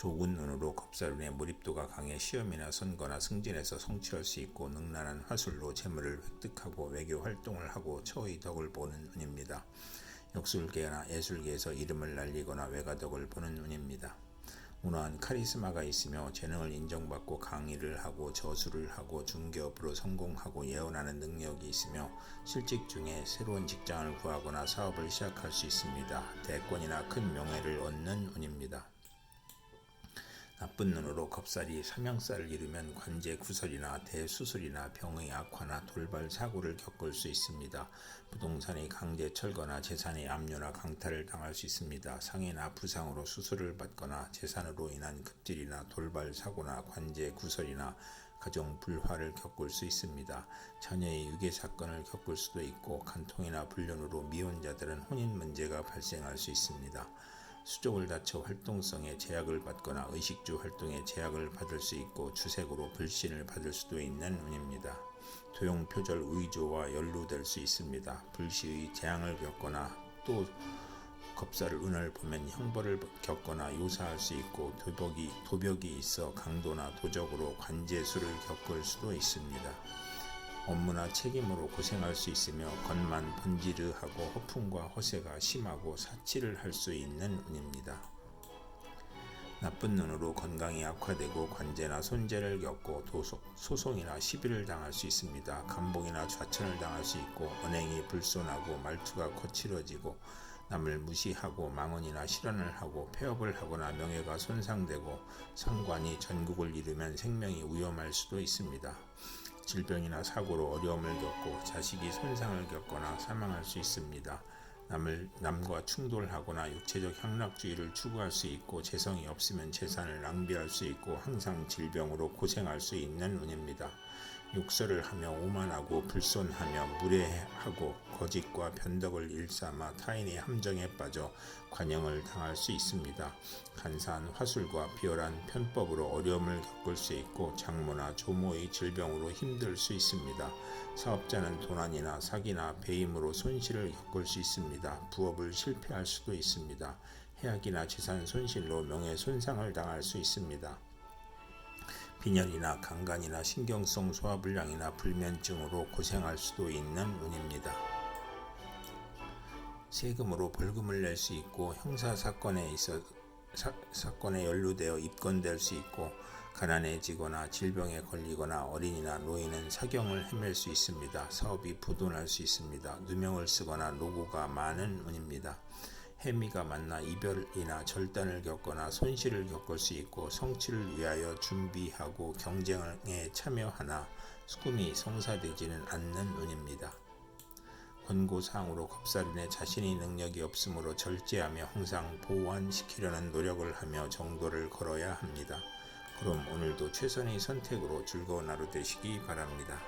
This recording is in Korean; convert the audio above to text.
좋은 눈으로 겁살운의 몰입도가 강해 시험이나 선거나 승진에서 성취할 수 있고 능란한 화술로 재물을 획득하고 외교 활동을 하고 처의 덕을 보는 운입니다. 역술계나 예술계에서 이름을 날리거나 외가덕을 보는 운입니다. 운화한 카리스마가 있으며 재능을 인정받고 강의를 하고 저술을 하고 중개업으로 성공하고 예언하는 능력이 있으며 실직 중에 새로운 직장을 구하거나 사업을 시작할 수 있습니다. 대권이나 큰 명예를 얻는 운입니다. 나쁜 눈으로 겁살이 삼형살을 이루면 관제 구설이나 대수술이나 병의 악화나 돌발 사고를 겪을 수 있습니다. 부동산이 강제 철거나 재산의 압류나 강탈을 당할 수 있습니다. 상해나 부상으로 수술을 받거나 재산으로 인한 급질이나 돌발 사고나 관제 구설이나 가정 불화를 겪을 수 있습니다. 자녀의 유괴 사건을 겪을 수도 있고 간통이나 불륜으로 미혼자들은 혼인 문제가 발생할 수 있습니다. 수족을 다쳐 활동성에 제약을 받거나 의식주 활동에 제약을 받을 수 있고 주색으로 불신을 받을 수도 있는 운입니다. 도용 표절 의조와 연루될 수 있습니다. 불시의 재앙을 겪거나 또 겁살 운을 보면 형벌을 겪거나 요사할 수 있고 도벽이 도벽이 있어 강도나 도적으로 관제수를 겪을 수도 있습니다. 업무나 책임으로 고생할 수 있으며 겉만 번지르하고 허풍과 허세가 심하고 사치를 할 수 있는 운입니다. 나쁜 눈으로 건강이 악화되고 관제나 손재를 겪고 도속, 소송이나 시비를 당할 수 있습니다. 감봉이나 좌천을 당할 수 있고 언행이 불손하고 말투가 거칠어지고 남을 무시하고 망언이나 실언을 하고 폐업을 하거나 명예가 손상되고 상관이 전국을 잃으면 생명이 위험할 수도 있습니다. 질병이나 사고로 어려움을 겪고 자식이 손상을 겪거나 사망할 수 있습니다. 남을 남과 충돌하거나 육체적 향락주의를 추구할 수 있고 재성이 없으면 재산을 낭비할 수 있고 항상 질병으로 고생할 수 있는 운입니다. 욕설을 하며 오만하고 불손하며 무례하고 거짓과 변덕을 일삼아 타인의 함정에 빠져 관영을 당할 수 있습니다. 간사한 화술과 비열한 편법으로 어려움을 겪을 수 있고 장모나 조모의 질병으로 힘들 수 있습니다. 사업자는 도난이나 사기나 배임으로 손실을 겪을 수 있습니다. 부업을 실패할 수도 있습니다. 해악이나 재산 손실로 명예 손상을 당할 수 있습니다. 빈혈이나 강간이나 신경성 소화불량이나 불면증으로 고생할 수도 있는 운입니다. 세금으로 벌금을 낼 수 있고 형사 사건에 있어 사, 사건에 연루되어 입건될 수 있고 가난해지거나 질병에 걸리거나 어린이나 노인은 사경을 헤맬 수 있습니다. 사업이 부도날 수 있습니다. 누명을 쓰거나 노고가 많은 운입니다. 해미가 만나 이별이나 절단을 겪거나 손실을 겪을 수 있고 성취를 위하여 준비하고 경쟁에 참여하나 수금이 성사되지는 않는 운입니다. 권고사항으로 겁살인의 자신이 능력이 없으므로 절제하며 항상 보완시키려는 노력을 하며 정도를 걸어야 합니다. 그럼 오늘도 최선의 선택으로 즐거운 하루 되시기 바랍니다.